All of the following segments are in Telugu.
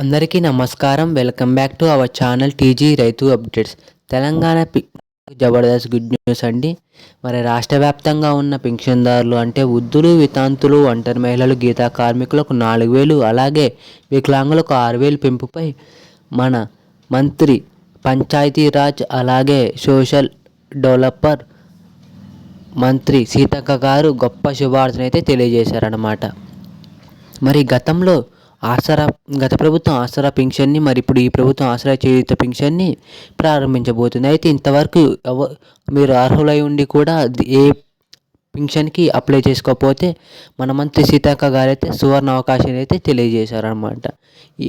అందరికీ నమస్కారం. Welcome back to our channel TG రైతు అప్డేట్స్. తెలంగాణ జబర్దస్త్ గుడ్ న్యూస్ అండి. మరి రాష్ట్ర వ్యాప్తంగా ఉన్న పింఛన్దారులు అంటే వృద్ధులు వితాంతులు ఒంటరి మహిళలు గీతా కార్మికులకు నాలుగు వేలు అలాగే వికలాంగులకు ఆరు వేలు పెంపుపై మన మంత్రి పంచాయతీరాజ్ అలాగే సోషల్ డెవలపర్ మంత్రి సీతక్క గారు గొప్ప శుభార్తనైతే తెలియజేశారన్నమాట. మరి గతంలో ఆసరా గత ప్రభుత్వం ఆసరా పింఛన్ని మరి ఇప్పుడు ఈ ప్రభుత్వం ఆసరా చేయుత పింఛన్ని ప్రారంభించబోతుంది. అయితే ఇంతవరకు మీరు అర్హులై ఉండి కూడా ఏ పింఛన్కి అప్లై చేసుకోకపోతే మన మంత్రి సీతాక్క గారు అయితే సువర్ణ అవకాశాన్ని అయితే తెలియజేశారనమాట ఈ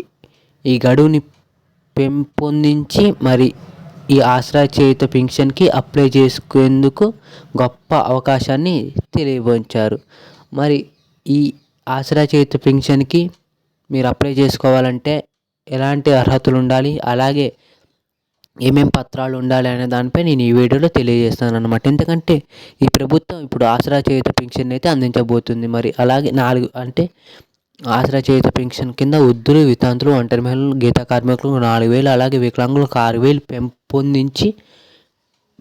ఈ గడువుని పెంపొందించి మరి ఈ ఆసరా చేయుత పింఛన్కి అప్లై చేసుకునేందుకు గొప్ప అవకాశాన్ని తెలియపరిచారు. మరి ఈ ఆసరా చేయుత పింఛన్కి మీరు అప్లై చేసుకోవాలంటే ఎలాంటి అర్హతలు ఉండాలి? అలాగే ఏమేం పత్రాలు ఉండాలి అనే దానిపై నేను ఈ వీడియోలో తెలియజేస్తాను అనమాట ఎందుకంటే ఈ ప్రభుత్వం ఇప్పుడు ఆసరా చేయుత పెన్షన్ అయితే అందించబోతుంది. మరి అలాగే నాలుగు అంటే ఆసరా చేయుత పెన్షన్ కింద వృద్ధులు వితాంతులు ఒంటరి మహిళలు గీత కార్మికులకు నాలుగు వేలు అలాగే వికలాంగులకు ఆరు వేలు పెంపొందించి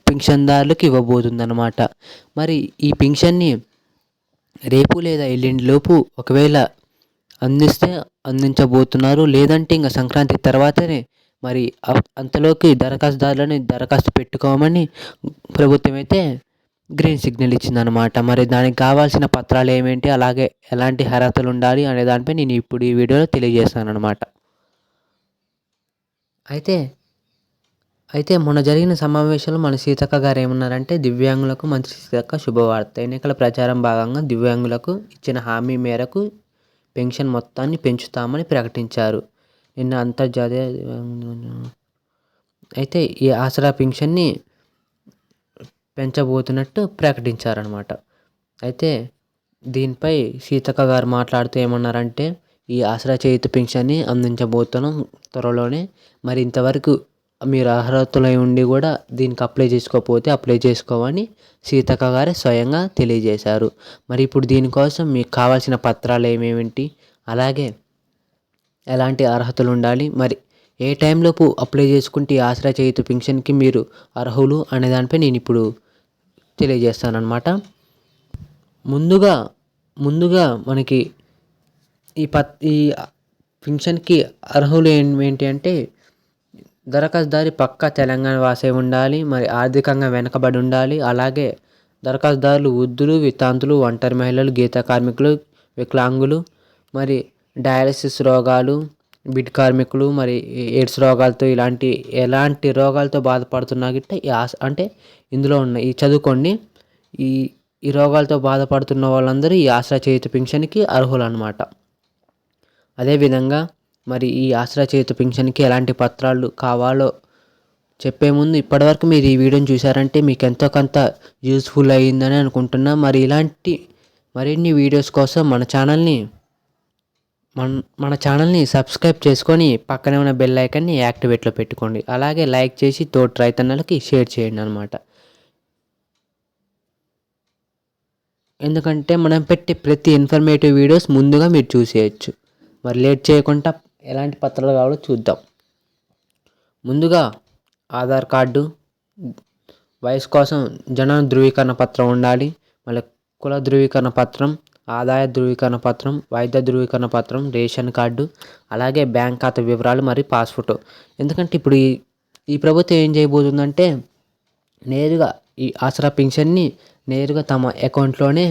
పెన్షన్దారులకు ఇవ్వబోతుంది అనమాట మరి ఈ పెన్షన్ని రేపు లేదా ఎల్లుండి లోపు ఒకవేళ అందిస్తే అందించబోతున్నారు. లేదంటే ఇంకా సంక్రాంతి తర్వాతనే మరి అంతలోకి దరఖాస్తుదారులని దరఖాస్తు పెట్టుకోమని ప్రభుత్వం అయితే గ్రీన్ సిగ్నల్ ఇచ్చిందనమాట మరి దానికి కావాల్సిన పత్రాలు ఏమేంటి అలాగే ఎలాంటి అర్హతలు ఉండాలి అనే దానిపై నేను ఇప్పుడు ఈ వీడియోలో తెలియజేస్తాను అనమాట అయితే అయితే మొన్న జరిగిన సమావేశంలో మన సీతక్క గారు ఏమన్నారంటే దివ్యాంగులకు మంచి సీతక్క శుభవార్త. ఎన్నికల ప్రచారం భాగంగా దివ్యాంగులకు ఇచ్చిన హామీ మేరకు పెన్షన్ మొత్తాన్ని పెంచుతామని ప్రకటించారు. నిన్న అంతర్జాతీయ అయితే ఈ ఆసరా పెన్షన్ని పెంచబోతున్నట్టు ప్రకటించారనమాట అయితే దీనిపై సీతక్క గారు మాట్లాడుతూ ఏమన్నారంటే ఈ ఆసరా చేయుత పెన్షన్ని అందించబోతున్నాం త్వరలోనే మరి ఇంతవరకు మీరు అర్హతలై ఉండి కూడా దీనికి అప్లై చేసుకోకపోతే అప్లై చేసుకోవని సీతక్క గారే స్వయంగా తెలియజేశారు. మరి ఇప్పుడు దీనికోసం మీకు కావాల్సిన పత్రాలు ఏమేమిటి? అలాగే ఎలాంటి అర్హతలు ఉండాలి? మరి ఏ టైంలోపు అప్లై చేసుకుంటే ఆసరా చేయుత పెన్షన్కి మీరు అర్హులు అనే దానిపై నేను ఇప్పుడు తెలియజేస్తానమాట ముందుగా ముందుగా మనకి ఈ పత్ ఈ పెన్షన్కి అర్హులు ఏంటి అంటే దరఖాస్తుదారి పక్క తెలంగాణ వాసే ఉండాలి మరి ఆర్థికంగా వెనకబడి ఉండాలి. అలాగే దరఖాస్తుదారులు వృద్ధులు వితాంతులు ఒంటరి మహిళలు గీత కార్మికులు వికలాంగులు మరి డయాలసిస్ రోగాలు బిడ్ కార్మికులు మరి ఎయిడ్స్ రోగాలతో ఇలాంటి ఎలాంటి రోగాలతో బాధపడుతున్నా గిట్ట ఈ ఆశ అంటే ఇందులో ఉన్న ఈ చదువుకోండి. ఈ ఈ రోగాలతో బాధపడుతున్న వాళ్ళందరూ ఈ ఆశ్రయ చేయుత పింఛన్కి అర్హులు అనమాట అదేవిధంగా మరి ఈ ఆసరా చేయుత పింఛన్కి ఎలాంటి పత్రాలు కావాలో చెప్పే ముందు ఇప్పటివరకు మీరు ఈ వీడియోని చూసారంటే మీకు ఎంతో కొంత యూస్ఫుల్ అయ్యిందని అనుకుంటున్నా. మరి ఇలాంటి మరిన్ని వీడియోస్ కోసం మన ఛానల్ని మన మన ఛానల్ని సబ్స్క్రైబ్ చేసుకొని పక్కనే ఉన్న బెల్ ఐకాన్ని యాక్టివేట్లో పెట్టుకోండి. అలాగే లైక్ చేసి తోటి రైతన్నలకి షేర్ చేయండి అనమాట ఎందుకంటే మనం పెట్టే ప్రతి ఇన్ఫర్మేటివ్ వీడియోస్ ముందుగా మీరు చూసేయచ్చు. మరి లేట్ చేయకుండా ఎలాంటి పత్రాలు కావాలో చూద్దాం. ముందుగా ఆధార్ కార్డు వయసు కోసం జనన ధృవీకరణ పత్రం ఉండాలి. మళ్ళీ కుల ధృవీకరణ పత్రం ఆదాయ ధృవీకరణ పత్రం వైద్య ధృవీకరణ పత్రం రేషన్ కార్డు అలాగే బ్యాంక్ ఖాతా వివరాలు మరియు పాస్పోర్ట్. ఎందుకంటే ఇప్పుడు ఈ ఈ ప్రభుత్వం ఏం చేయబోతుందంటే నేరుగా ఈ ఆసరా పింఛన్ని నేరుగా తమ అకౌంట్లోనే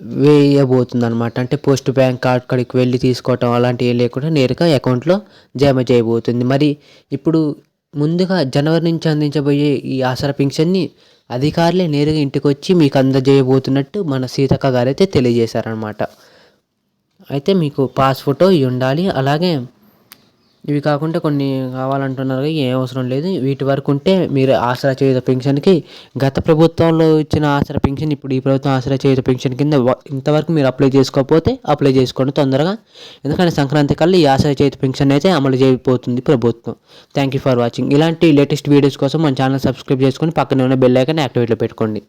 వేయబోతుంది అనమాట అంటే పోస్ట్ బ్యాంక్ అక్కడికి వెళ్ళి తీసుకోవటం అలాంటివి లేకుండా నేరుగా అకౌంట్లో జమ చేయబోతుంది. మరి ఇప్పుడు ముందుగా జనవరి నుంచి అందించబోయే ఈ ఆసరా పింఛన్ని అధికారులే నేరుగా ఇంటికి వచ్చి మీకు అందజేయబోతున్నట్టు మన సీతక్క గారు అయితే తెలియజేశారనమాట అయితే మీకు పాస్ ఫోటో ఉండాలి. అలాగే ఇవి కాకుండా కొన్ని కావాలంటున్నారు. ఏం అవసరం లేదు. వీటి వరకు ఉంటే మీరు ఆసరా చేయుత పెన్షన్కి గత ప్రభుత్వంలో ఇచ్చిన ఆసరా పెన్షన్ ఇప్పుడు ఈ ప్రభుత్వం ఆసరా చేయుత పెన్షన్ కింద ఇంతవరకు మీరు అప్లై చేసుకోకపోతే అప్లై చేసుకోండి తొందరగా. ఎందుకంటే సంక్రాంతి కల్లా ఈ ఆసరా చేయుత పెన్షన్ అయితే అమలు చేయబోతుంది ప్రభుత్వం. థ్యాంక్ యూ ఫర్ వాచింగ్ ఇలాంటి లేటెస్ట్ వీడియోస్ కోసం మన ఛానల్ సబ్స్క్రైబ్ చేసుకొని పక్కనే ఉన్న బెల్ ఐకాన్ యాక్టివేట్లో పెట్టుకోండి.